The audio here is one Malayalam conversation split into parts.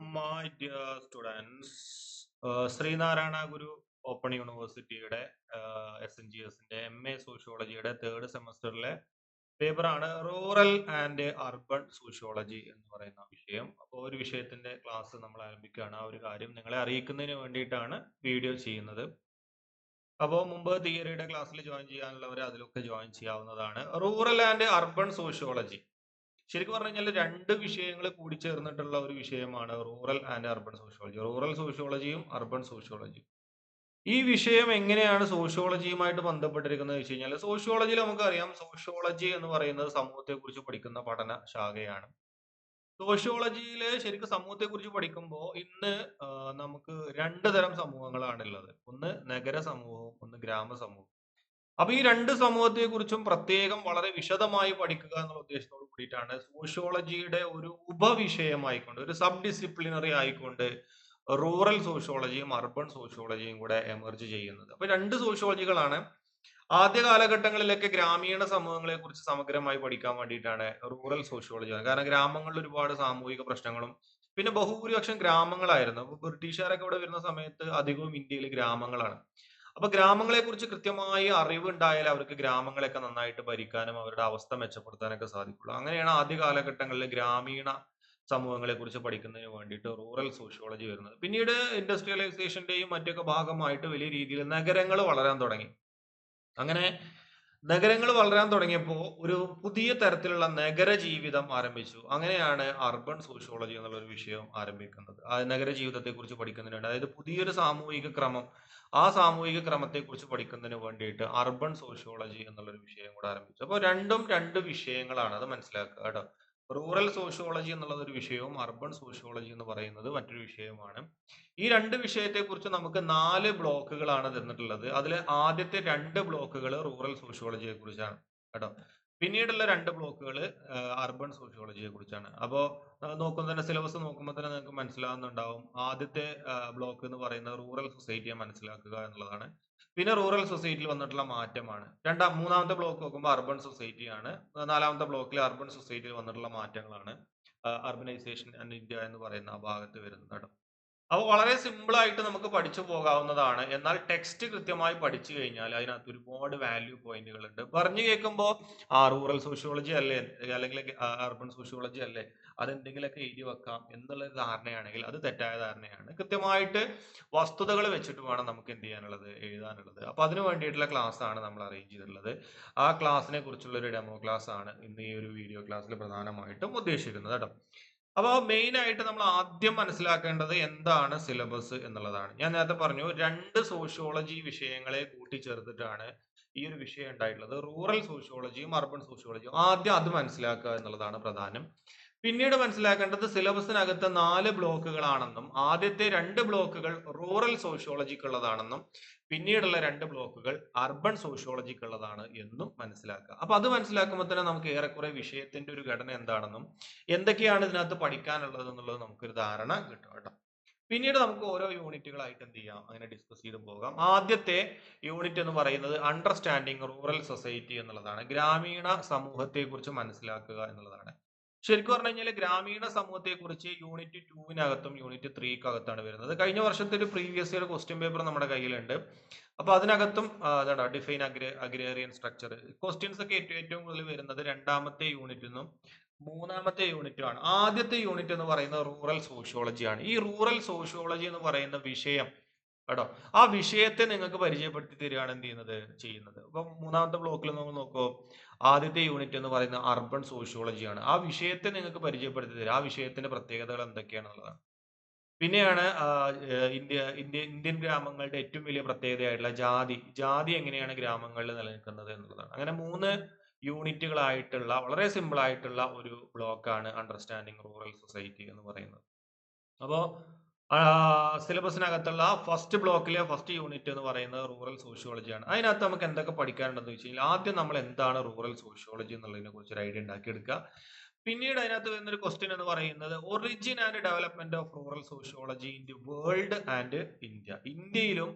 Dear students, uh, Sreenarayana Guru open യൂണിവേഴ്സിറ്റിയുടെ എസ് എൻ ജി എസിന്റെ എം എ സോഷ്യോളജിയുടെ തേർഡ് സെമസ്റ്ററിലെ പേപ്പറാണ് റൂറൽ ആൻഡ് അർബൺ സോഷ്യോളജി എന്ന് പറയുന്ന വിഷയം. അപ്പോൾ ഒരു വിഷയത്തിന്റെ ക്ലാസ് നമ്മൾ ആരംഭിക്കുകയാണ്. ആ ഒരു കാര്യം നിങ്ങളെ അറിയിക്കുന്നതിന് വേണ്ടിയിട്ടാണ് വീഡിയോ ചെയ്യുന്നത്. അപ്പോൾ മുമ്പ് തിയറിയുടെ ക്ലാസ്സിൽ ജോയിൻ ചെയ്യാനുള്ളവർ അതിലൊക്കെ ജോയിൻ ചെയ്യാവുന്നതാണ്. റൂറൽ ആൻഡ് അർബൺ സോഷ്യോളജി ശരിക്കും പറഞ്ഞു കഴിഞ്ഞാൽ രണ്ട് വിഷയങ്ങൾ കൂടി ചേർന്നിട്ടുള്ള ഒരു വിഷയമാണ് rural and urban sociology rural സോഷ്യോളജിയും urban സോഷ്യോളജിയും ഈ വിഷയം എങ്ങനെയാണ് സോഷ്യോളജിയുമായിട്ട് ബന്ധപ്പെട്ടിരിക്കുന്നത് വെച്ച് കഴിഞ്ഞാൽ സോഷ്യോളജിയിൽ നമുക്കറിയാം സോഷ്യോളജി എന്ന് പറയുന്നത് സമൂഹത്തെക്കുറിച്ച് പഠിക്കുന്ന പഠന ശാഖയാണ് സോഷ്യോളജിയിൽ ശരിക്കും സമൂഹത്തെക്കുറിച്ച് പഠിക്കുമ്പോൾ ഇന്ന് നമുക്ക് രണ്ട് തരം സമൂഹങ്ങളാണ് ഉള്ളത്. ഒന്ന് നഗര സമൂഹവും ഒന്ന് ഗ്രാമ സമൂഹവും അപ്പൊ ഈ രണ്ട് സമൂഹത്തെ കുറിച്ചും പ്രത്യേകം വളരെ വിശദമായി പഠിക്കുക എന്നുള്ള ഉദ്ദേശത്തോട് കൂടിയിട്ടാണ് സോഷ്യോളജിയുടെ ഒരു ഉപവിഷയമായിക്കൊണ്ട് ഒരു സബ് ഡിസിപ്ലിനറി ആയിക്കൊണ്ട് റൂറൽ സോഷ്യോളജിയും അർബൺ സോഷ്യോളജിയും കൂടെ എമർജ് ചെയ്യുന്നത്. അപ്പൊ രണ്ട് സോഷ്യോളജികളാണ്. ആദ്യ കാലഘട്ടങ്ങളിലൊക്കെ ഗ്രാമീണ സമൂഹങ്ങളെ കുറിച്ച് സമഗ്രമായി പഠിക്കാൻ വേണ്ടിയിട്ടാണ് റൂറൽ സോഷ്യോളജി കാരണം ഗ്രാമങ്ങളിൽ ഒരുപാട് സാമൂഹിക പ്രശ്നങ്ങളും പിന്നെ ബഹുഭൂരിപക്ഷം ഗ്രാമങ്ങളായിരുന്നു. ബ്രിട്ടീഷുകാരൊക്കെ ഇവിടെ വരുന്ന സമയത്ത് അധികവും ഇന്ത്യയിൽ ഗ്രാമങ്ങളാണ്. അപ്പൊ ഗ്രാമങ്ങളെ കുറിച്ച് കൃത്യമായി അറിവ് ഉണ്ടായാൽ അവർക്ക് ഗ്രാമങ്ങളെയൊക്കെ നന്നായിട്ട് ഭരിക്കാനും അവരുടെ അവസ്ഥ മെച്ചപ്പെടുത്താനൊക്കെ സാധിക്കുള്ളൂ. അങ്ങനെയാണ് ആദ്യ കാലഘട്ടങ്ങളിൽ ഗ്രാമീണ സമൂഹങ്ങളെ കുറിച്ച് പഠിക്കുന്നതിന് വേണ്ടിയിട്ട് റൂറൽ സോഷ്യോളജി വരുന്നത്. പിന്നീട് ഇൻഡസ്ട്രിയലൈസേഷന്റെയും മറ്റൊക്കെ ഭാഗമായിട്ട് വലിയ രീതിയിൽ നഗരങ്ങൾ വളരാൻ തുടങ്ങി. അങ്ങനെ നഗരങ്ങൾ വളരാൻ തുടങ്ങിയപ്പോൾ ഒരു പുതിയ തരത്തിലുള്ള നഗര ജീവിതം ആരംഭിച്ചു. അങ്ങനെയാണ് അർബൻ സോഷ്യോളജി എന്നുള്ള ഒരു വിഷയം ആരംഭിക്കുന്നത്. ആ നഗര ജീവിതത്തെ കുറിച്ച് പഠിക്കുന്നതിന് അതായത് പുതിയൊരു സാമൂഹിക ക്രമം. ആ സാമൂഹിക ക്രമത്തെ കുറിച്ച് പഠിക്കുന്നതിന് വേണ്ടിയിട്ട് അർബൻ സോഷ്യോളജി എന്നുള്ള ഒരു വിഷയം കൂടെ ആരംഭിച്ചു. അപ്പോൾ രണ്ടും രണ്ട് വിഷയങ്ങളാണ് അത് മനസ്സിലാക്കുക കേട്ടോ. റൂറൽ സോഷ്യോളജി എന്നുള്ളത് ഒരു വിഷയവും അർബൺ സോഷ്യോളജി എന്ന് പറയുന്നത് മറ്റൊരു വിഷയവുമാണ്. ഈ രണ്ട് വിഷയത്തെക്കുറിച്ച് നമുക്ക് നാല് ബ്ലോക്കുകളാണ് തന്നിട്ടുള്ളത്. അതിൽ ആദ്യത്തെ രണ്ട് ബ്ലോക്കുകൾ റൂറൽ സോഷ്യോളജിയെ കുറിച്ചാണ് കേട്ടോ. പിന്നീടുള്ള രണ്ട് ബ്ലോക്കുകൾ അർബൺ സോഷ്യോളജിയെ കുറിച്ചാണ്. അപ്പോൾ നോക്കുമ്പോൾ തന്നെ സിലബസ് നോക്കുമ്പോൾ തന്നെ നിങ്ങൾക്ക് മനസ്സിലാവുന്നുണ്ടാവും. ആദ്യത്തെ ബ്ലോക്ക് എന്ന് പറയുന്നത് റൂറൽ സൊസൈറ്റിയെ മനസ്സിലാക്കുക എന്നുള്ളതാണ്. പിന്നെ റൂറൽ സൊസൈറ്റിയിൽ വന്നിട്ടുള്ള മാറ്റമാണ്. രണ്ടാം മൂന്നാമത്തെ ബ്ലോക്ക് നോക്കുമ്പോൾ അർബൻ സൊസൈറ്റിയാണ് നാലാമത്തെ ബ്ലോക്കിൽ അർബൻ സൊസൈറ്റിയിൽ വന്നിട്ടുള്ള മാറ്റങ്ങളാണ് അർബനൈസേഷൻ ആൻഡ് ഇന്ത്യ എന്ന് പറയുന്ന ആ ഭാഗത്ത് വരുന്നത് അപ്പോൾ വളരെ സിമ്പിൾ ആയിട്ട് നമുക്ക് പഠിച്ചു പോകാവുന്നതാണ്. എന്നാൽ ടെക്സ്റ്റ് കൃത്യമായി പഠിച്ചു കഴിഞ്ഞാൽ അതിനകത്ത് ഒരുപാട് വാല്യൂ പോയിന്റുകൾ ഉണ്ട് പറഞ്ഞു കേൾക്കുമ്പോൾ ആ റൂറൽ സോഷ്യോളജി അല്ലേ? അല്ലെങ്കിൽ അർബൻ സോഷ്യോളജി അല്ലേ? അതെന്തെങ്കിലുമൊക്കെ എഴുതി വെക്കാം എന്നുള്ള ധാരണയാണെങ്കിൽ അത് തെറ്റായ ധാരണയാണ്. കൃത്യമായിട്ട് വസ്തുതകൾ വെച്ചിട്ട് വേണം നമുക്ക് എന്ത് ചെയ്യാനുള്ളത്? എഴുതാനുള്ളത്. അപ്പോൾ അതിന് വേണ്ടിയിട്ടുള്ള ക്ലാസ് ആണ് നമ്മൾ അറേഞ്ച് ചെയ്തിട്ടുള്ളത്. ആ ക്ലാസ്സിനെ കുറിച്ചുള്ള ഒരു ഡെമോ ക്ലാസ് ആണ് ഇന്ന് ഈ ഒരു വീഡിയോ ക്ലാസ്സിൽ പ്രധാനമായിട്ടും ഉദ്ദേശിക്കുന്നത് കേട്ടോ. അപ്പോൾ മെയിൻ ആയിട്ട് നമ്മൾ ആദ്യം മനസ്സിലാക്കേണ്ടത് എന്താണ് സിലബസ് എന്നുള്ളതാണ്. ഞാൻ നേരത്തെ പറഞ്ഞു രണ്ട് സോഷ്യോളജി വിഷയങ്ങളെ കൂട്ടിച്ചേർത്തിട്ടാണ് ഈ ഒരു വിഷയം ഉണ്ടായിട്ടുള്ളത്. റൂറൽ സോഷ്യോളജിയും അർബൻ സോഷ്യോളജിയും ആദ്യം അത് മനസ്സിലാക്കുക എന്നുള്ളതാണ് പ്രധാനം. പിന്നീട് മനസ്സിലാക്കേണ്ടത് സിലബസിനകത്ത് നാല് ബ്ലോക്കുകളാണെന്നും ആദ്യത്തെ രണ്ട് ബ്ലോക്കുകൾ റൂറൽ സോഷ്യോളജിക്കുള്ളതാണെന്നും പിന്നീടുള്ള രണ്ട് ബ്ലോക്കുകൾ അർബൻ സോഷ്യോളജിക്കുള്ളതാണ് എന്നും മനസ്സിലാക്കുക. അപ്പൊ അത് മനസ്സിലാക്കുമ്പോൾ തന്നെ നമുക്ക് ഏറെക്കുറെ വിഷയത്തിന്റെ ഒരു ഘടന എന്താണെന്നും എന്തൊക്കെയാണ് ഇതിനകത്ത് പഠിക്കാനുള്ളത് എന്നുള്ളത് നമുക്കൊരു ധാരണ കിട്ടും കേട്ടോ. പിന്നീട് നമുക്ക് ഓരോ യൂണിറ്റുകളായിട്ട് എന്ത് ചെയ്യാം? അങ്ങനെ ഡിസ്കസ് ചെയ്ത് പോകാം. ആദ്യത്തെ യൂണിറ്റ് എന്ന് പറയുന്നത് അണ്ടർസ്റ്റാൻഡിങ് റൂറൽ സൊസൈറ്റി എന്നുള്ളതാണ്. ഗ്രാമീണ സമൂഹത്തെക്കുറിച്ച് മനസ്സിലാക്കുക എന്നുള്ളതാണ്. ശരിക്കും പറഞ്ഞു കഴിഞ്ഞാൽ ഗ്രാമീണ സമൂഹത്തെ കുറിച്ച് യൂണിറ്റ് ടൂവിനകത്തും യൂണിറ്റ് ത്രീക്കകത്താണ് വരുന്നത്. കഴിഞ്ഞ വർഷത്തെ ഒരു പ്രീവിയസ് ഇയർ ക്വസ്റ്റ്യൻ പേപ്പർ നമ്മുടെ കയ്യിലുണ്ട്. അപ്പൊ അതിനകത്തും അതാണ് ഡിഫൈൻ അഗ്ര അഗ്രേറിയൻ സ്ട്രക്ചർ ക്വസ്റ്റ്യൻസ് ഒക്കെ ഏറ്റവും കൂടുതൽ വരുന്നത് രണ്ടാമത്തെ യൂണിറ്റിൽ നിന്നും മൂന്നാമത്തെ യൂണിറ്റുമാണ് ആദ്യത്തെ യൂണിറ്റ് എന്ന് പറയുന്നത് റൂറൽ സോഷ്യോളജി ആണ്. ഈ റൂറൽ സോഷ്യോളജി എന്ന് പറയുന്ന വിഷയം കേട്ടോ? ആ വിഷയത്തെ നിങ്ങൾക്ക് പരിചയപ്പെടുത്തി തരികയാണ് എന്ത് ചെയ്യുന്നത്? ചെയ്യുന്നത്. അപ്പം മൂന്നാമത്തെ ബ്ലോക്കിൽ നമ്മൾ നോക്കൂ. ആദ്യത്തെ യൂണിറ്റ് എന്ന് പറയുന്നത് അർബൻ സോഷ്യോളജിയാണ് ആ വിഷയത്തെ നിങ്ങൾക്ക് പരിചയപ്പെടുത്തി തരിക ആ വിഷയത്തിന്റെ പ്രത്യേകതകൾ എന്തൊക്കെയാണെന്നുള്ളതാണ്. പിന്നെയാണ് ഇന്ത്യ ഇന്ത്യ ഇന്ത്യൻ ഗ്രാമങ്ങളുടെ ഏറ്റവും വലിയ പ്രത്യേകതയായിട്ടുള്ള ജാതി. ജാതി എങ്ങനെയാണ് ഗ്രാമങ്ങളിൽ നിലനിൽക്കുന്നത് എന്നുള്ളതാണ്. അങ്ങനെ മൂന്ന് യൂണിറ്റുകളായിട്ടുള്ള വളരെ സിമ്പിൾ ആയിട്ടുള്ള ഒരു ബ്ലോക്കാണ് അണ്ടർസ്റ്റാൻഡിങ് റൂറൽ സൊസൈറ്റി എന്ന് പറയുന്നത്. അപ്പോൾ സിലബസിനകത്തുള്ള ഫസ്റ്റ് ബ്ലോക്കിലെ ഫസ്റ്റ് യൂണിറ്റ് എന്ന് പറയുന്നത് റൂറൽ സോഷ്യോളജിയാണ് അതിനകത്ത് നമുക്ക് എന്തൊക്കെ പഠിക്കാനുണ്ടെന്ന് വെച്ച് കഴിഞ്ഞാൽ ആദ്യം നമ്മൾ എന്താണ് റൂറൽ സോഷ്യോളജി എന്നുള്ളതിനെ കുറിച്ച് ഒരു ഐഡിയ ഉണ്ടാക്കിയെടുക്കുക. പിന്നീട് അതിനകത്ത് വരുന്ന ഒരു ക്വസ്റ്റ്യൻ എന്ന് പറയുന്നത് origin and development of rural sociology in the world and India ഇന്ത്യയിലും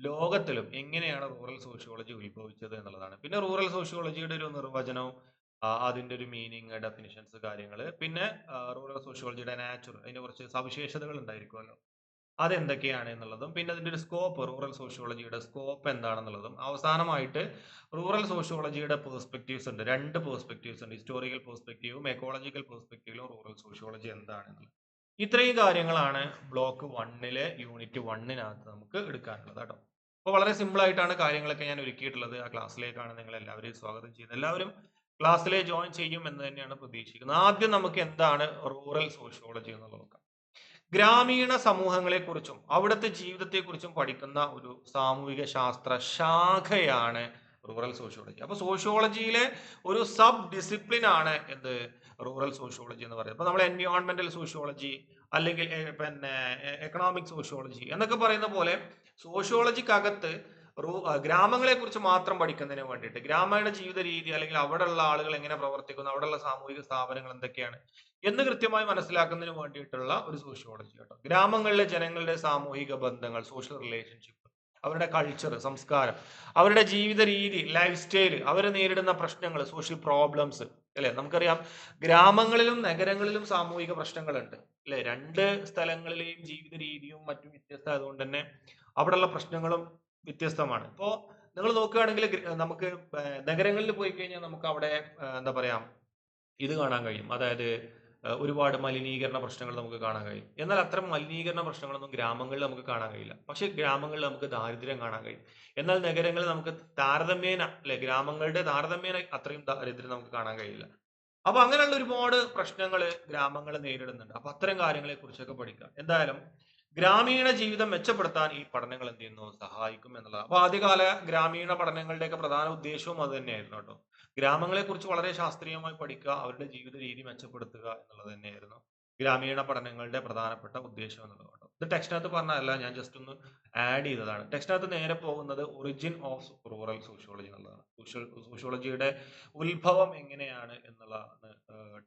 ലോകത്തിലും എങ്ങനെയാണ് റൂറൽ സോഷ്യോളജി ഉത്ഭവിച്ചത് എന്നുള്ളതാണ്. പിന്നെ റൂറൽ സോഷ്യോളജിയുടെ ഒരു നിർവചനവും അതിന്റെ ഒരു മീനിങ് ഡെഫിനിഷൻസ് കാര്യങ്ങൾ പിന്നെ റൂറൽ സോഷ്യോളജിയുടെ നാച്ചുറൽ അതിന്റെ കുറച്ച് സവിശേഷതകൾ ഉണ്ടായിരിക്കുമല്ലോ. അതെന്തൊക്കെയാണ് എന്നുള്ളതും പിന്നെ അതിന്റെ ഒരു സ്കോപ്പ് റൂറൽ സോഷ്യോളജിയുടെ സ്കോപ്പ് എന്താണെന്നുള്ളതും. അവസാനമായിട്ട് റൂറൽ സോഷ്യോളജിയുടെ പേഴ്സ്പെക്റ്റീവ്സ് ഉണ്ട്. രണ്ട് പേഴ്സ്പെക്റ്റീവ്സ് ഉണ്ട്. ഹിസ്റ്റോറിക്കൽ പേഴ്സ്പെക്റ്റീവും എക്കോളജിക്കൽ പേഴ്സ്പെക്റ്റീവിലും റൂറൽ സോഷ്യോളജി എന്താണെന്നുള്ളത്. ഇത്രയും കാര്യങ്ങളാണ് ബ്ലോക്ക് വണ്ണിലെ യൂണിറ്റ് വണ്ണിനകത്ത് നമുക്ക് എടുക്കാനുള്ളത് കേട്ടോ. അപ്പോൾ വളരെ സിമ്പിൾ ആയിട്ടാണ് കാര്യങ്ങളൊക്കെ ഞാൻ ഒരുക്കിയിട്ടുള്ളത്. ആ ക്ലാസ്സിലേക്കാണ് നിങ്ങൾ എല്ലാവരെയും സ്വാഗതം ചെയ്യുന്നത്. എല്ലാവരും ക്ലാസ്സിലെ ജോയിൻ ചെയ്യും എന്ന് തന്നെയാണ് പ്രതീക്ഷിക്കുന്നത്. ആദ്യം നമുക്ക് എന്താണ് റൂറൽ സോഷ്യോളജി എന്ന് നോക്കാം. ഗ്രാമീണ സമൂഹങ്ങളെക്കുറിച്ചും അവിടുത്തെ ജീവിതത്തെ കുറിച്ചും പഠിക്കുന്ന ഒരു സാമൂഹിക ശാസ്ത്ര ശാഖയാണ് റൂറൽ സോഷ്യോളജി. അപ്പൊ സോഷ്യോളജിയിലെ ഒരു സബ് ഡിസിപ്ലിൻ ആണ് എന്ത്? റൂറൽ സോഷ്യോളജി എന്ന് പറയുന്നത്. അപ്പൊ നമ്മൾ എൻവയോൺമെന്റൽ സോഷ്യോളജി അല്ലെങ്കിൽ പിന്നെ എക്കണോമിക് സോഷ്യോളജി എന്നൊക്കെ പറയുന്ന പോലെ സോഷ്യോളജിക്കകത്ത് ഗ്രാമങ്ങളെ കുറിച്ച് മാത്രം പഠിക്കുന്നതിന് വേണ്ടിയിട്ട്. ഗ്രാമീണ ജീവിത രീതി അല്ലെങ്കിൽ അവിടെയുള്ള ആളുകൾ എങ്ങനെ പ്രവർത്തിക്കുന്നു അവിടെയുള്ള സാമൂഹിക സ്ഥാപനങ്ങൾ എന്തൊക്കെയാണ് എന്ന് കൃത്യമായി മനസ്സിലാക്കുന്നതിന് വേണ്ടിയിട്ടുള്ള ഒരു സോഷ്യോളജി കേട്ടോ. ഗ്രാമങ്ങളിലെ ജനങ്ങളുടെ സാമൂഹിക ബന്ധങ്ങൾ സോഷ്യൽ റിലേഷൻഷിപ്പ് അവരുടെ കൾച്ചർ സംസ്കാരം അവരുടെ ജീവിത രീതി ലൈഫ് സ്റ്റൈൽ അവർ നേരിടുന്ന പ്രശ്നങ്ങൾ സോഷ്യൽ പ്രോബ്ലംസ് അല്ലെ? നമുക്കറിയാം ഗ്രാമങ്ങളിലും നഗരങ്ങളിലും സാമൂഹിക പ്രശ്നങ്ങളുണ്ട്. അല്ലെ? രണ്ട് സ്ഥലങ്ങളിലെയും ജീവിത രീതിയും മറ്റും വ്യത്യസ്തമായതുകൊണ്ട് തന്നെ അവിടെയുള്ള പ്രശ്നങ്ങളും വ്യത്യസ്തമാണ്. ഇപ്പോ നിങ്ങൾ നോക്കുകയാണെങ്കിൽ നമുക്ക് നഗരങ്ങളിൽ പോയി കഴിഞ്ഞാൽ നമുക്ക് അവിടെ എന്താ പറയാ ഇത് കാണാൻ കഴിയും. അതായത് ഒരുപാട് മലിനീകരണ പ്രശ്നങ്ങൾ നമുക്ക് കാണാൻ കഴിയും. എന്നാൽ അത്തരം മലിനീകരണ പ്രശ്നങ്ങളൊന്നും ഗ്രാമങ്ങളിൽ നമുക്ക് കാണാൻ കഴിയില്ല. പക്ഷേ ഗ്രാമങ്ങളിൽ നമുക്ക് ദാരിദ്ര്യം കാണാൻ കഴിയും. എന്നാൽ നഗരങ്ങളിൽ നമുക്ക് താരതമ്യേന അല്ലെ ഗ്രാമങ്ങളുടെ താരതമ്യേന അത്രയും ദാരിദ്ര്യം നമുക്ക് കാണാൻ കഴിയില്ല. അപ്പൊ അങ്ങനെയുള്ള ഒരുപാട് പ്രശ്നങ്ങൾ ഗ്രാമങ്ങൾ നേരിടുന്നുണ്ട്. അപ്പൊ അത്തരം കാര്യങ്ങളെ കുറിച്ചൊക്കെ പഠിക്കാം എന്തായാലും ഗ്രാമീണ ജീവിതം മെച്ചപ്പെടുത്താൻ ഈ പഠനങ്ങൾ എന്ത് ചെയ്യുന്നു? സഹായിക്കും എന്നുള്ളത്. അപ്പൊ ആദ്യകാല ഗ്രാമീണ പഠനങ്ങളുടെയൊക്കെ പ്രധാന ഉദ്ദേശവും അത് തന്നെയായിരുന്നു കേട്ടോ. ഗ്രാമങ്ങളെ കുറിച്ച് വളരെ ശാസ്ത്രീയമായി പഠിക്കുക അവരുടെ ജീവിത രീതി മെച്ചപ്പെടുത്തുക എന്നുള്ളത് തന്നെയായിരുന്നു ഗ്രാമീണ പഠനങ്ങളുടെ പ്രധാനപ്പെട്ട ഉദ്ദേശം എന്നുള്ളത് കേട്ടോ. ഇത് ടെക്സ്റ്റിനകത്ത് പറഞ്ഞതല്ല ഞാൻ ജസ്റ്റ് ഒന്ന് ആഡ് ചെയ്തതാണ്. ടെക്സ്റ്റിനകത്ത് നേരെ പോകുന്നത് ഒറിജിൻ ഓഫ് റൂറൽ സോഷ്യോളജി എന്നുള്ളതാണ്. സോഷ്യോ സോഷ്യോളജിയുടെ ഉത്ഭവം എങ്ങനെയാണ് എന്നുള്ളതാണ്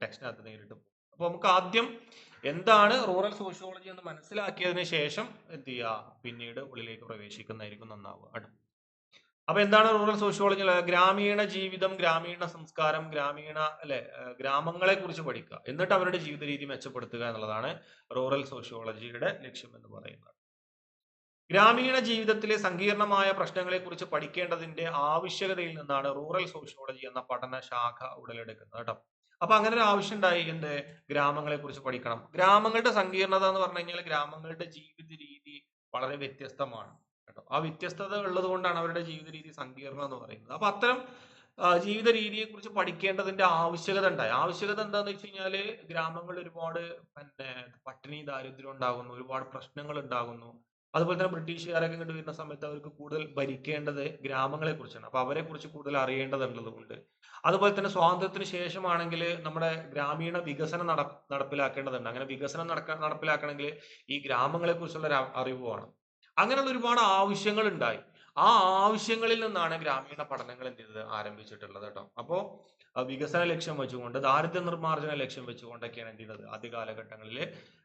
ടെക്സ്റ്റിനകത്ത് നേരിട്ട് പോകും അപ്പൊ നമുക്ക് ആദ്യം എന്താണ് റൂറൽ സോഷ്യോളജി എന്ന് മനസ്സിലാക്കിയതിന് ശേഷം എന്ത് ചെയ്യുക? പിന്നീട് ഉള്ളിലേക്ക് പ്രവേശിക്കുന്നതായിരിക്കും നന്നാവുക. കേട്ടോ അപ്പൊ എന്താണ് റൂറൽ സോഷ്യോളജി ഗ്രാമീണ ജീവിതം ഗ്രാമീണ സംസ്കാരം ഗ്രാമീണ അല്ലെ ഗ്രാമങ്ങളെ കുറിച്ച് പഠിക്കുക. എന്നിട്ട് അവരുടെ ജീവിത രീതി മെച്ചപ്പെടുത്തുക എന്നുള്ളതാണ് റൂറൽ സോഷ്യോളജിയുടെ ലക്ഷ്യം എന്ന് പറയുന്നത്. ഗ്രാമീണ ജീവിതത്തിലെ സങ്കീർണമായ പ്രശ്നങ്ങളെ കുറിച്ച് പഠിക്കേണ്ടതിന്റെ ആവശ്യകതയിൽ നിന്നാണ് റൂറൽ സോഷ്യോളജി എന്ന പഠന ശാഖ ഉടലെടുക്കുന്നത് കേട്ടോ. അപ്പൊ അങ്ങനെ ഒരു ആവശ്യം ഉണ്ടായി എന്ത് ഗ്രാമങ്ങളെ കുറിച്ച് പഠിക്കണം. ഗ്രാമങ്ങളുടെ സങ്കീർണത എന്ന് പറഞ്ഞു കഴിഞ്ഞാൽ ഗ്രാമങ്ങളുടെ ജീവിത രീതി വളരെ വ്യത്യസ്തമാണ് കേട്ടോ. ആ വ്യത്യസ്തത ഉള്ളത് കൊണ്ടാണ് അവരുടെ ജീവിത രീതി സങ്കീർണം എന്ന് പറയുന്നത്. അപ്പൊ അത്തരം ജീവിത രീതിയെ കുറിച്ച് പഠിക്കേണ്ടതിന്റെ ആവശ്യകത ഉണ്ടായി. ആവശ്യകത എന്താന്ന് വെച്ച് കഴിഞ്ഞാൽ ഗ്രാമങ്ങളിൽ ഒരുപാട് പിന്നെ പട്ടിണി ദാരിദ്ര്യം ഉണ്ടാകുന്നു ഒരുപാട് പ്രശ്നങ്ങൾ ഉണ്ടാകുന്നു. അതുപോലെ തന്നെ ബ്രിട്ടീഷുകാരൊക്കെ ഇങ്ങോട്ട് വരുന്ന സമയത്ത് അവർക്ക് കൂടുതൽ ഭരിക്കേണ്ടത് ഗ്രാമങ്ങളെ കുറിച്ചാണ് അപ്പൊ അവരെ കുറിച്ച് കൂടുതൽ അറിയേണ്ടതുള്ളതുകൊണ്ട്. അതുപോലെ തന്നെ സ്വാതന്ത്ര്യത്തിന് ശേഷമാണെങ്കിൽ നമ്മുടെ ഗ്രാമീണ വികസനം നട നടപ്പിലാക്കേണ്ടതുണ്ട്. അങ്ങനെ വികസനം നടക്ക നടപ്പിലാക്കണമെങ്കിൽ ഈ ഗ്രാമങ്ങളെ കുറിച്ചുള്ള അറിവ് വേണം. അങ്ങനെയുള്ള ഒരുപാട് ആവശ്യങ്ങൾ ഉണ്ടായി ആ ആവശ്യങ്ങളിൽ നിന്നാണ് ഗ്രാമീണ പഠനങ്ങൾ എന്ത് ചെയ്തത്? ആരംഭിച്ചിട്ടുള്ളത് കേട്ടോ. അപ്പോ വികസന ലക്ഷ്യം വെച്ചുകൊണ്ട് ദാരിദ്ര്യ നിർമ്മാർജന ലക്ഷ്യം വെച്ചുകൊണ്ടൊക്കെയാണ് എന്ത് ചെയ്തത്? ആദ്യ കാലഘട്ടങ്ങളിൽ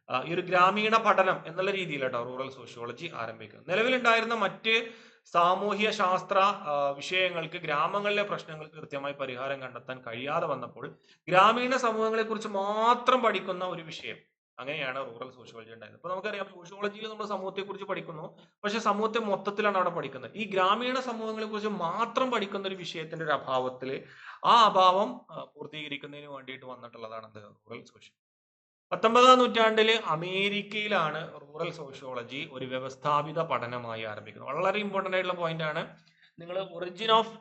ഈ ഒരു ഗ്രാമീണ പഠനം എന്നുള്ള രീതിയിൽ കേട്ടോ റൂറൽ സോഷ്യോളജി ആരംഭിക്കുന്നത്. നിലവിലുണ്ടായിരുന്ന മറ്റ് സാമൂഹ്യ ശാസ്ത്ര വിഷയങ്ങൾക്ക് ഗ്രാമങ്ങളിലെ പ്രശ്നങ്ങൾക്ക് കൃത്യമായി പരിഹാരം കണ്ടെത്താൻ കഴിയാതെ വന്നപ്പോൾ ഗ്രാമീണ സമൂഹങ്ങളെ കുറിച്ച് മാത്രം പഠിക്കുന്ന ഒരു വിഷയം അങ്ങനെയാണ് റൂറൽ സോഷ്യോളജി ഉണ്ടായിരുന്നത്. അപ്പൊ നമുക്കറിയാം സോഷ്യോളജിയിൽ നമ്മൾ സമൂഹത്തെ കുറിച്ച് പഠിക്കുന്നു പക്ഷെ സമൂഹത്തെ മൊത്തത്തിലാണ് അവിടെ പഠിക്കുന്നത്. ഈ ഗ്രാമീണ സമൂഹങ്ങളെ കുറിച്ച് മാത്രം പഠിക്കുന്ന ഒരു വിഷയത്തിന്റെ ഒരു അഭാവത്തിൽ ആ അഭാവം പൂർത്തീകരിക്കുന്നതിന് വേണ്ടിയിട്ട് വന്നിട്ടുള്ളതാണ് റൂറൽ സോഷ്യോളജി പത്തൊമ്പതാം നൂറ്റാണ്ടിൽ അമേരിക്കയിലാണ് റൂറൽ സോഷ്യോളജി ഒരു വ്യവസ്ഥാപിത പഠനമായി ആരംഭിക്കുന്നത്. വളരെ ഇമ്പോർട്ടന്റ് ആയിട്ടുള്ള പോയിന്റ് ആണ്. നിങ്ങൾ ഒറിജിൻ ഓഫ്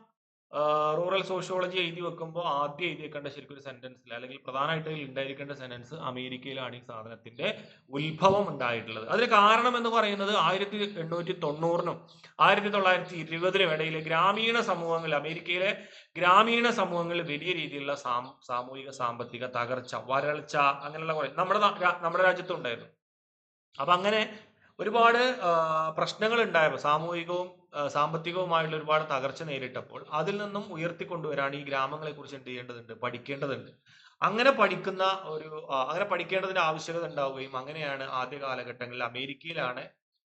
റൂറൽ സോഷ്യോളജി എഴുതി വെക്കുമ്പോൾ ആദ്യം എഴുതി വെക്കേണ്ട ശരിക്കും ഒരു സെന്റൻസിൽ അല്ലെങ്കിൽ പ്രധാനമായിട്ട് ഉണ്ടായിരിക്കേണ്ട സെന്റൻസ് അമേരിക്കയിലാണ് ഈ സാധനത്തിന്റെ ഉത്ഭവം ഉണ്ടായിട്ടുള്ളത്. അതിന് കാരണം എന്ന് പറയുന്നത് ആയിരത്തി എണ്ണൂറ്റി തൊണ്ണൂറിനും ആയിരത്തി തൊള്ളായിരത്തി ഇരുപതിനും ഇടയിൽ ഗ്രാമീണ സമൂഹങ്ങളിൽ അമേരിക്കയിലെ ഗ്രാമീണ സമൂഹങ്ങളിൽ വലിയ രീതിയിലുള്ള സാമൂഹിക സാമ്പത്തിക തകർച്ച വരൾച്ച അങ്ങനെയുള്ള കുറെ നമ്മുടെ നമ്മുടെ രാജ്യത്തും ഉണ്ടായിരുന്നു. അപ്പൊ അങ്ങനെ ഒരുപാട് പ്രശ്നങ്ങൾ ഉണ്ടായപ്പോൾ സാമൂഹികവും സാമ്പത്തികവുമായുള്ള ഒരുപാട് തകർച്ച നേരിട്ടപ്പോൾ അതിൽ നിന്നും ഉയർത്തിക്കൊണ്ടുവരാൻ ഈ ഗ്രാമങ്ങളെ കുറിച്ച് എന്ത് ചെയ്യേണ്ടതുണ്ട്? പഠിക്കേണ്ടതുണ്ട്. അങ്ങനെ പഠിക്കുന്ന ഒരു അങ്ങനെ പഠിക്കേണ്ടതിന്റെ ആവശ്യകത ഉണ്ടാവുകയും അങ്ങനെയാണ് ആദ്യ കാലഘട്ടങ്ങളിൽ അമേരിക്കയിലാണ്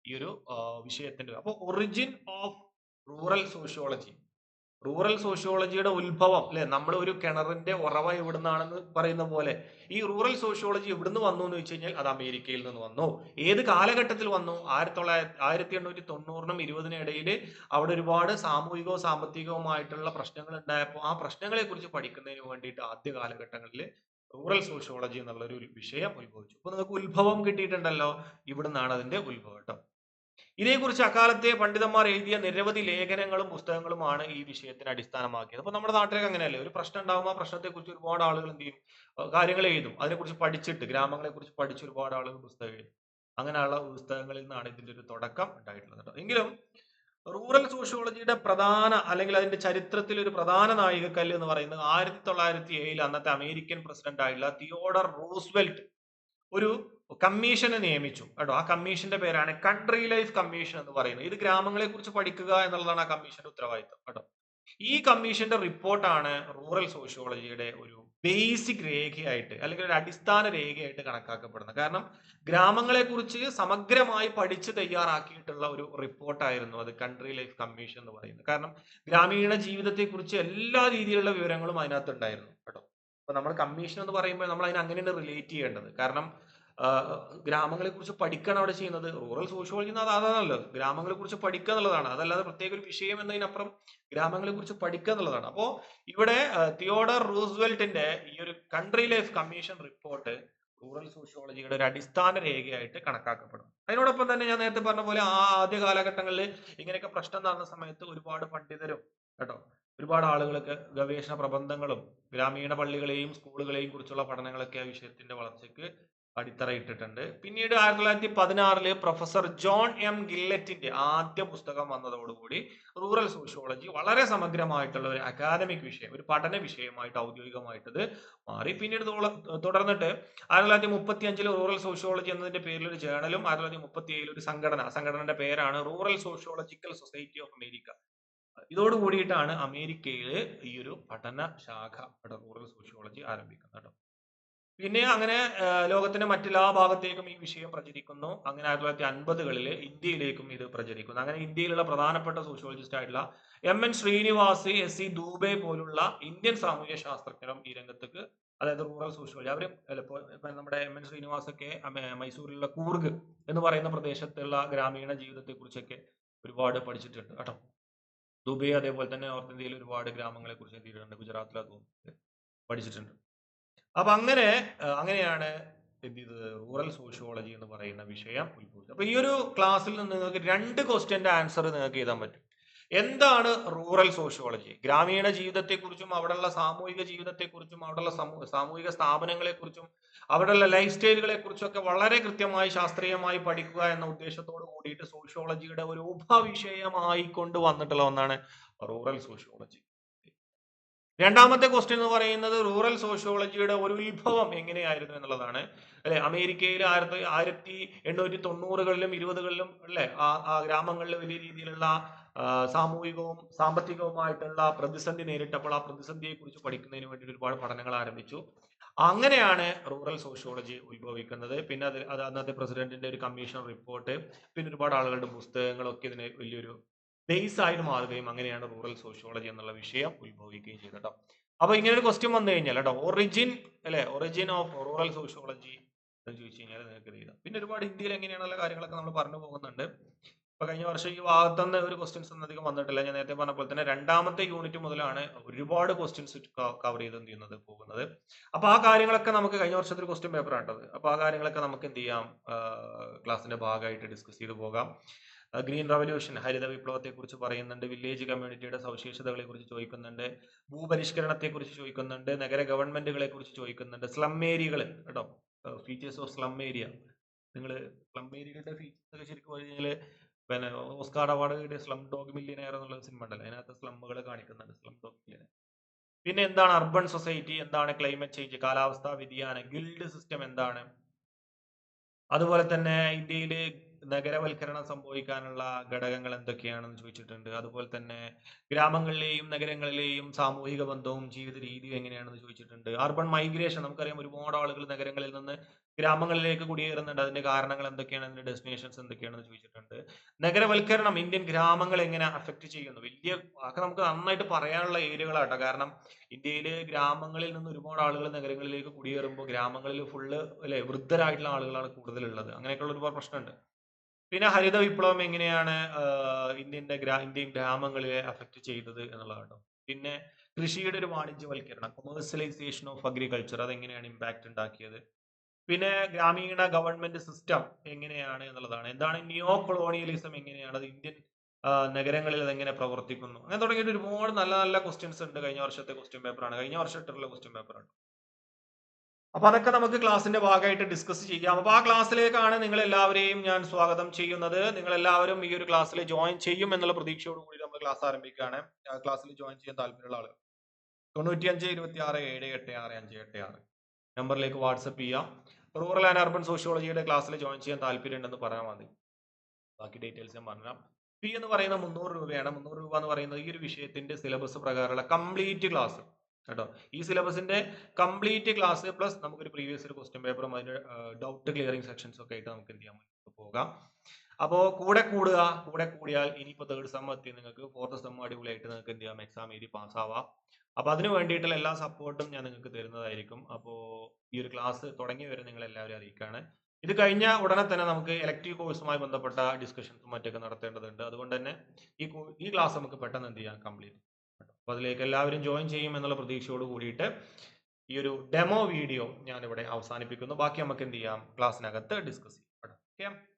ഈ ഒരു വിഷയത്തിന്റെ അപ്പോൾ origin of rural sociology rural സോഷ്യോളജിയുടെ ഉത്ഭവം അല്ലെ? നമ്മൾ ഒരു കിണറിന്റെ ഉറവ എവിടുന്നാണെന്ന് പറയുന്ന പോലെ. ഈ റൂറൽ സോഷ്യോളജി എവിടുന്ന് വന്നു എന്ന് വെച്ച് കഴിഞ്ഞാൽ അത് അമേരിക്കയിൽ നിന്ന് വന്നു. ഏത് കാലഘട്ടത്തിൽ വന്നു? ആയിരത്തി തൊള്ളായിരത്തി ആയിരത്തി എണ്ണൂറ്റി തൊണ്ണൂറിനും ഇരുപതിനും ഇടയിൽ അവിടെ ഒരുപാട് സാമൂഹികവും സാമ്പത്തികവുമായിട്ടുള്ള പ്രശ്നങ്ങൾ ഉണ്ടായപ്പോൾ ആ പ്രശ്നങ്ങളെ കുറിച്ച് പഠിക്കുന്നതിന് വേണ്ടിയിട്ട് ആദ്യ കാലഘട്ടങ്ങളിൽ റൂറൽ സോഷ്യോളജി എന്നുള്ള ഒരു വിഷയം ഉത്ഭവിച്ചു. അപ്പൊ നിങ്ങൾക്ക് ഉത്ഭവം കിട്ടിയിട്ടുണ്ടല്ലോ. ഇവിടുന്നാണ് അതിന്റെ ഉത്ഭവം ഇതേക്കുറിച്ച് അക്കാലത്തെ പണ്ഡിതന്മാർ എഴുതിയ നിരവധി ലേഖനങ്ങളും പുസ്തകങ്ങളുമാണ് ഈ വിഷയത്തിന് അടിസ്ഥാനമാക്കിയത്. അപ്പൊ നമ്മുടെ നാട്ടിലേക്ക് അങ്ങനെയല്ലേ? ഒരു പ്രശ്നം ഉണ്ടാകുമ്പോൾ ആ പ്രശ്നത്തെ കുറിച്ച് ഒരുപാട് ആളുകൾ എന്ത് ചെയ്യും? കാര്യങ്ങൾ എഴുതും. അതിനെക്കുറിച്ച് പഠിച്ചിട്ട് ഗ്രാമങ്ങളെക്കുറിച്ച് പഠിച്ച് ഒരുപാട് ആളുകൾ പുസ്തകം എഴുതും. അങ്ങനെയുള്ള പുസ്തകങ്ങളിൽ നിന്നാണ് ഇതിന്റെ ഒരു തുടക്കം ഉണ്ടായിട്ടുള്ളത് എങ്കിലും റൂറൽ സോഷ്യോളജിയുടെ പ്രധാന അല്ലെങ്കിൽ അതിന്റെ ചരിത്രത്തിൽ ഒരു പ്രധാന നായികക്കല്ല് എന്ന് പറയുന്നത് ആയിരത്തി തൊള്ളായിരത്തി ഏഴിൽ അന്നത്തെ അമേരിക്കൻ പ്രസിഡന്റ് ആയിട്ടുള്ള തിയോഡർ റൂസ്വെൽറ്റ് ഒരു കമ്മീഷനെ നിയമിച്ചു. കേട്ടോ? ആ കമ്മീഷന്റെ പേരാണ് കൺട്രി ലൈഫ് കമ്മീഷൻ എന്ന് പറയുന്നത്. ഇത് ഗ്രാമങ്ങളെ കുറിച്ച് പഠിക്കുക എന്നുള്ളതാണ് ആ കമ്മീഷന്റെ ഉത്തരവാദിത്തം കേട്ടോ? ഈ കമ്മീഷന്റെ റിപ്പോർട്ടാണ് റൂറൽ സോഷ്യോളജിയുടെ ഒരു ബേസിക് രേഖയായിട്ട് അല്ലെങ്കിൽ ഒരു അടിസ്ഥാന രേഖയായിട്ട് കണക്കാക്കപ്പെടുന്നത്. കാരണം ഗ്രാമങ്ങളെ കുറിച്ച് സമഗ്രമായി പഠിച്ച് തയ്യാറാക്കിയിട്ടുള്ള ഒരു റിപ്പോർട്ടായിരുന്നു അത് കൺട്രി ലൈഫ് കമ്മീഷൻ എന്ന് പറയുന്നത്. കാരണം ഗ്രാമീണ ജീവിതത്തെ കുറിച്ച് എല്ലാ രീതിയിലുള്ള വിവരങ്ങളും അതിനകത്ത് ഉണ്ടായിരുന്നു. കേട്ടോ? അപ്പൊ നമ്മൾ കമ്മീഷൻ എന്ന് പറയുമ്പോൾ നമ്മൾ അതിനെ അങ്ങനെയാണ് റിലേറ്റ് ചെയ്യേണ്ടത്. കാരണം ഗ്രാമങ്ങളെ കുറിച്ച് പഠിക്കണം അവിടെ ചെയ്യുന്നത്. റൂറൽ സോഷ്യോളജി എന്ന് അതാണല്ലോ. ഗ്രാമങ്ങളെ കുറിച്ച് പഠിക്കുക എന്നുള്ളതാണ്. അതല്ലാതെ പ്രത്യേക ഒരു വിഷയം എന്നതിനപ്പുറം ഗ്രാമങ്ങളെ കുറിച്ച് പഠിക്കുക എന്നുള്ളതാണ്. അപ്പോ ഇവിടെ തിയോഡർ റൂസ്വെൽറ്റിന്റെ ഈ ഒരു country life commission report rural സോഷ്യോളജിയുടെ ഒരു അടിസ്ഥാന രേഖയായിട്ട് കണക്കാക്കപ്പെടും അതിനോടൊപ്പം തന്നെ ഞാൻ നേരത്തെ പറഞ്ഞ പോലെ ആ ആദ്യ കാലഘട്ടങ്ങളിൽ ഇങ്ങനെയൊക്കെ പ്രശ്നം നടന്ന സമയത്ത് ഒരുപാട് പണ്ഡിതരും കേട്ടോ ഒരുപാട് ആളുകൾക്ക് ഗവേഷണ പ്രബന്ധങ്ങളും ഗ്രാമീണ പള്ളികളെയും സ്കൂളുകളെയും കുറിച്ചുള്ള പഠനങ്ങളൊക്കെ ആ വിഷയത്തിന്റെ വളർച്ചയ്ക്ക് അടിത്തറയിട്ടിട്ടുണ്ട്. പിന്നീട് ആയിരത്തി തൊള്ളായിരത്തി പതിനാറിൽ പ്രൊഫസർ ജോൺ എം ഗില്ലറ്റിന്റെ ആദ്യ പുസ്തകം വന്നതോടുകൂടി റൂറൽ സോഷ്യോളജി വളരെ സമഗ്രമായിട്ടുള്ള ഒരു അക്കാദമിക് വിഷയം ഒരു പഠന വിഷയമായിട്ട് ഔദ്യോഗികമായിട്ട് ഇത് മാറി. പിന്നീട് തുടർന്നിട്ട് ആയിരത്തി തൊള്ളായിരത്തി മുപ്പത്തി അഞ്ചിൽ റൂറൽ സോഷ്യോളജി എന്നതിന്റെ പേരിൽ ഒരു ജേണലും ആയിരത്തി തൊള്ളായിരത്തി മുപ്പത്തി ഏഴിൽ ഒരു സംഘടന. സംഘടനയുടെ പേരാണ് rural sociological society of America. ഇതോട് കൂടിയിട്ടാണ് അമേരിക്കയിൽ ഈ ഒരു പഠന ശാഖ റൂറൽ സോഷ്യോളജി ആരംഭിക്കുന്നത് കേട്ടോ. പിന്നെ അങ്ങനെ ലോകത്തിന്റെ മറ്റെല്ലാ ഭാഗത്തേക്കും ഈ വിഷയം പ്രചരിക്കുന്നു. അങ്ങനെ ആയിരത്തി തൊള്ളായിരത്തി അൻപതുകളിൽ ഇന്ത്യയിലേക്കും ഇത് പ്രചരിക്കുന്നു. അങ്ങനെ ഇന്ത്യയിലുള്ള പ്രധാനപ്പെട്ട സോഷ്യോളജിസ്റ്റ് ആയിട്ടുള്ള M N Srinivas S C Dube പോലുള്ള ഇന്ത്യൻ സാമൂഹ്യ ശാസ്ത്രജ്ഞരും ഈ രംഗത്തേക്ക് അതായത് റൂറൽ സോഷ്യോളജി അവർ നമ്മുടെ എം എൻ ശ്രീനിവാസ് ഒക്കെ അമേ- മൈസൂരിലുള്ള കൂർഗ് എന്ന് പറയുന്ന പ്രദേശത്തുള്ള ഗ്രാമീണ ജീവിതത്തെ കുറിച്ചൊക്കെ ഒരുപാട് പഠിച്ചിട്ടുണ്ട് കേട്ടോ. ദുബൈ അതേപോലെ തന്നെ നോർത്ത് ഇന്ത്യയിൽ ഒരുപാട് ഗ്രാമങ്ങളെ കുറിച്ച് എത്തിയിട്ടുണ്ട്. ഗുജറാത്തിലെ തോന്നുന്നു. പഠിച്ചിട്ടുണ്ട്. അപ്പൊ അങ്ങനെ അങ്ങനെയാണ് എന്ത് ചെയ്തത്? റൂറൽ സോഷ്യോളജി എന്ന് പറയുന്ന വിഷയം ഉത്ഭവിച്ചത്. അപ്പൊ ഈ ഒരു ക്ലാസ്സിൽ നിന്ന് നിങ്ങൾക്ക് രണ്ട് ക്വസ്റ്റ്യന്റെ ആൻസർ നിങ്ങൾക്ക് എഴുതാൻ പറ്റും. എന്താണ് റൂറൽ സോഷ്യോളജി ഗ്രാമീണ ജീവിതത്തെക്കുറിച്ചും അവിടെയുള്ള സാമൂഹിക ജീവിതത്തെക്കുറിച്ചും അവിടെയുള്ള സമൂ- സാമൂഹിക സ്ഥാപനങ്ങളെക്കുറിച്ചും അവിടെയുള്ള ലൈഫ് സ്റ്റൈലുകളെ കുറിച്ചൊക്കെ വളരെ കൃത്യമായി ശാസ്ത്രീയമായി പഠിക്കുക എന്ന ഉദ്ദേശത്തോട് കൂടിയിട്ട് സോഷ്യോളജിയുടെ ഒരു ഉപവിഷയമായി കൊണ്ട് വന്നിട്ടുള്ള ഒന്നാണ് റൂറൽ സോഷ്യോളജി രണ്ടാമത്തെ ക്വസ്റ്റ്യൻ എന്ന് പറയുന്നത് റൂറൽ സോഷ്യോളജിയുടെ ഒരു ഉത്ഭവം എങ്ങനെയായിരുന്നു എന്നുള്ളതാണ്. അല്ലെ? അമേരിക്കയിൽ ആയിരത്തി ആയിരത്തി എണ്ണൂറ്റി തൊണ്ണൂറുകളിലും ഇരുപതുകളിലും അല്ലെ? ആ ഗ്രാമങ്ങളിൽ വലിയ രീതിയിലുള്ള സാമൂഹികവും സാമ്പത്തികവുമായിട്ടുള്ള പ്രതിസന്ധി നേരിട്ടപ്പോൾ ആ പ്രതിസന്ധിയെ കുറിച്ച് പഠിക്കുന്നതിന് വേണ്ടി ഒരുപാട് പഠനങ്ങൾ ആരംഭിച്ചു. അങ്ങനെയാണ് റൂറൽ സോഷ്യോളജി ഉത്ഭവിക്കുന്നത്. പിന്നെ അത് അത് അന്നത്തെ പ്രസിഡന്റിന്റെ ഒരു കമ്മീഷൻ റിപ്പോർട്ട് പിന്നെ ഒരുപാട് ആളുകളുടെ പുസ്തകങ്ങളൊക്കെ ഇതിന് വലിയൊരു ബേസ് ആയിട്ട് മാറുകയും അങ്ങനെയാണ് റൂറൽ സോഷ്യോളജി എന്നുള്ള വിഷയം ഉത്ഭവിക്കുകയും ചെയ്തത് കേട്ടോ അപ്പൊ ഇങ്ങനെ ഒരു ക്വസ്റ്റ്യൻ വന്നു കഴിഞ്ഞാൽ കേട്ടോ ഒറിജിൻ അല്ലെ? ഒറിജിൻ ഓഫ് റൂറൽ സോഷ്യോളജി എന്ന് ചോദിച്ചു കഴിഞ്ഞാൽ നിങ്ങൾക്ക് ഇത് പിന്നെ ഒരുപാട് ഇന്ത്യയിൽ എങ്ങനെയാണുള്ള കാര്യങ്ങളൊക്കെ നമ്മൾ പറഞ്ഞു പോകുന്നുണ്ട്. ഇപ്പൊ കഴിഞ്ഞ വർഷം ഈ ഭാഗത്തുനിന്ന് ഒരു ക്വസ്റ്റ്യൻസ് ഒന്നും അധികം വന്നിട്ടില്ല. ഞാൻ നേരത്തെ പറഞ്ഞ പോലെ തന്നെ രണ്ടാമത്തെ യൂണിറ്റ് മുതലാണ് ഒരുപാട് ക്വസ്റ്റ്യൻസ് കവർ ചെയ്ത് എന്ത് ചെയ്യുന്നത് പോകുന്നത്. അപ്പൊ ആ കാര്യങ്ങളൊക്കെ നമുക്ക് കഴിഞ്ഞ വർഷത്തെ ഒരു ക്വസ്റ്റ്യൻ പേപ്പർ ആണ് അപ്പൊ ആ കാര്യങ്ങളൊക്കെ നമുക്ക് എന്ത് ചെയ്യാം? ക്ലാസ്സിന്റെ ഭാഗമായിട്ട് ഡിസ്കസ് ചെയ്ത് പോകാം. ഗ്രീൻ റവല്യൂഷൻ ഹരിത വിപ്ലവത്തെ കുറിച്ച് പറയുന്നുണ്ട് വില്ലേജ് കമ്മ്യൂണിറ്റിയുടെ സവിശേഷതകളെ കുറിച്ച് ചോദിക്കുന്നുണ്ട് ഭൂപരിഷ്കരണത്തെ കുറിച്ച് ചോദിക്കുന്നുണ്ട് നഗര ഗവൺമെന്റുകളെ കുറിച്ച് ചോദിക്കുന്നുണ്ട് സ്ലം ഏരിയകൾ കേട്ടോ ഫീച്ചേഴ്സ് ഓഫ് സ്ലം ഏരിയ നിങ്ങൾ സ്ലം ഏരിയയുടെ ഫീച്ചേഴ്സ് ഒക്കെ ശരിക്കും പറഞ്ഞാൽ പിന്നെ ഓസ്കാർ അവാർഡ് കിട്ടിയ സ്ലം ഡോഗ് മില്ലിയനെയർ എന്നുള്ള സിനിമ ഉണ്ടല്ലോ അതിനകത്ത് സ്ലമ്മുകൾ കാണിക്കുന്നുണ്ട് സ്ലം ഡോഗ് മില്യനെയർ പിന്നെ എന്താണ് അർബൻ സൊസൈറ്റി എന്താണ് ക്ലൈമറ്റ് ചേഞ്ച് കാലാവസ്ഥാ വ്യതിയാനം ഗിൽഡ് സിസ്റ്റം എന്താണ്? അതുപോലെ തന്നെ ഇന്ത്യയിൽ നഗരവൽക്കരണം സംഭവിക്കാനുള്ള ഘടകങ്ങൾ എന്തൊക്കെയാണെന്ന് ചോദിച്ചിട്ടുണ്ട്. അതുപോലെ തന്നെ ഗ്രാമങ്ങളിലെയും നഗരങ്ങളിലെയും സാമൂഹിക ബന്ധവും ജീവിത രീതിയും എങ്ങനെയാണെന്ന് ചോദിച്ചിട്ടുണ്ട്. അർബൺ മൈഗ്രേഷൻ നമുക്കറിയാം ഒരുപാട് ആളുകൾ നഗരങ്ങളിൽ നിന്ന് ഗ്രാമങ്ങളിലേക്ക് കുടിയേറുന്നുണ്ട്. അതിന്റെ കാരണങ്ങൾ എന്തൊക്കെയാണ്? അതിന്റെ ഡെസ്റ്റിനേഷൻസ് എന്തൊക്കെയാണെന്ന് ചോദിച്ചിട്ടുണ്ട്. നഗരവൽക്കരണം ഇന്ത്യൻ ഗ്രാമങ്ങൾ എങ്ങനെ അഫക്റ്റ് ചെയ്യുന്നു? വലിയ ഒക്കെ നമുക്ക് നന്നായിട്ട് പറയാനുള്ള ഏരിയകളാട്ടോ. കാരണം ഇന്ത്യയിലെ ഗ്രാമങ്ങളിൽ നിന്ന് ഒരുപാട് ആളുകൾ നഗരങ്ങളിലേക്ക് കുടിയേറുമ്പോൾ ഗ്രാമങ്ങളിൽ ഫുള്ള് അല്ലെ വൃദ്ധരായിട്ടുള്ള ആളുകളാണ് കൂടുതലുള്ളത്. അങ്ങനെയൊക്കെയുള്ള ഒരുപാട് പ്രശ്നമുണ്ട്. പിന്നെ ഹരിത വിപ്ലവം എങ്ങനെയാണ് ഇന്ത്യന്റെ ഗ്രാ ഇന്ത്യൻ ഗ്രാമങ്ങളെ അഫക്റ്റ് ചെയ്തത് എന്നുള്ളതാണ് പിന്നെ കൃഷിയുടെ ഒരു വാണിജ്യവൽക്കരണം കൊമേഴ്സ്യലൈസേഷൻ ഓഫ് അഗ്രികൾച്ചർ അതെങ്ങനെയാണ് ഇമ്പാക്ട് ഉണ്ടാക്കിയത്? പിന്നെ ഗ്രാമീണ ഗവൺമെന്റ് സിസ്റ്റം എങ്ങനെയാണ് എന്നുള്ളതാണ്. എന്താണ് നിയോ കൊളോണിയലിസം എങ്ങനെയാണ്? അത് ഇന്ത്യൻ നഗരങ്ങളിൽ അതെങ്ങനെ പ്രവർത്തിക്കുന്നു? അങ്ങനെ തുടങ്ങിയിട്ട് ഒരുപാട് നല്ല നല്ല ക്വസ്റ്റ്യൻസ് ഉണ്ട്. കഴിഞ്ഞ വർഷത്തെ ക്വസ്റ്റ്യൻ പേപ്പറാണ് കഴിഞ്ഞ വർഷം ഇട്ടിട്ടുള്ള ക്വസ്റ്റ്യൻ പേപ്പറാണ് അപ്പൊ അതൊക്കെ നമുക്ക് ക്ലാസ്സിന്റെ ഭാഗമായിട്ട് ഡിസ്കസ് ചെയ്യാം. അപ്പൊ ആ ക്ലാസ്സിലേക്കാണ് നിങ്ങൾ എല്ലാവരെയും ഞാൻ സ്വാഗതം ചെയ്യുന്നത്. നിങ്ങൾ എല്ലാവരും ഈ ഒരു ക്ലാസ്സിൽ ജോയിൻ ചെയ്യും എന്നുള്ള പ്രതീക്ഷയോട് കൂടി നമ്മൾ ക്ലാസ് ആരംഭിക്കുകയാണ്. ക്ലാസ്സിൽ ജോയിൻ ചെയ്യാൻ താല്പര്യമുള്ള ആളുകൾ. തൊണ്ണൂറ്റിയഞ്ച് ഇരുപത്തി ആറ് ഏഴ് എട്ട് ആറ് അഞ്ച് എട്ട് ആറ്. നമ്പറിലേക്ക് വാട്സപ്പ് ചെയ്യാം. റൂറൽ ആൻഡ് അർബൻ സോഷ്യോളജിയുടെ ക്ലാസ്സിൽ ജോയിൻ ചെയ്യാൻ താല്പര്യം ഉണ്ടെന്ന് പറഞ്ഞാൽ മതി. ബാക്കി ഡീറ്റെയിൽസ് ഞാൻ പറഞ്ഞാൽ ഫീ എന്ന് പറയുന്ന മുന്നൂറ് രൂപയാണ്. മുന്നൂറ് രൂപ എന്ന് പറയുന്നത് ഈ ഒരു വിഷയത്തിന്റെ സിലബസ് പ്രകാരമുള്ള കംപ്ലീറ്റ് ക്ലാസ് കേട്ടോ? ഈ സിലബസിന്റെ കംപ്ലീറ്റ് ക്ലാസ് പ്ലസ് നമുക്കൊരു പ്രീവിയസ് ഒരു ക്വസ്റ്റ്യൻ പേപ്പറും അതിന്റെ ഡൗട്ട് ക്ലിയറിംഗ് സെക്ഷൻസ് ഒക്കെ ആയിട്ട് നമുക്ക് എന്ത് ചെയ്യാൻ പോകാം. അപ്പോൾ കൂടെ കൂടുക കൂടെ കൂടിയാൽ ഇനിയിപ്പോൾ തേർഡ് സെം എത്തി നിങ്ങൾക്ക് ഫോർത്ത് സെം അടിപൊളിയായിട്ട് നിങ്ങൾക്ക് എന്ത് ചെയ്യാം? എക്സാം എഴുതി പാസ്സാവാം അപ്പോൾ അതിന് വേണ്ടിയിട്ടുള്ള എല്ലാ സപ്പോർട്ടും ഞാൻ നിങ്ങൾക്ക് തരുന്നതായിരിക്കും. അപ്പോൾ ഈ ഒരു ക്ലാസ് തുടങ്ങി വരെ നിങ്ങൾ എല്ലാവരും അറിയിക്കുകയാണ് ഇത് കഴിഞ്ഞ ഉടനെ തന്നെ നമുക്ക് ഇലക്ടീവ് കോഴ്സുമായി ബന്ധപ്പെട്ട ഡിസ്കഷൻസും മറ്റൊക്കെ നടത്തേണ്ടതുണ്ട്. അതുകൊണ്ട് തന്നെ ഈ ഈ ക്ലാസ് നമുക്ക് പെട്ടെന്ന് എന്ത് ചെയ്യാം? കംപ്ലീറ്റ് അപ്പോൾ അതിലേക്ക് എല്ലാവരും ജോയിൻ ചെയ്യും എന്നുള്ള പ്രതീക്ഷയോട് കൂടിയിട്ട് ഈ ഒരു ഡെമോ വീഡിയോ ഞാനിവിടെ അവസാനിപ്പിക്കുന്നു. ബാക്കി നമുക്ക് എന്ത് ചെയ്യാം? ക്ലാസ്സിനകത്ത് ഡിസ്കസ് ചെയ്യാം. ഓക്കെ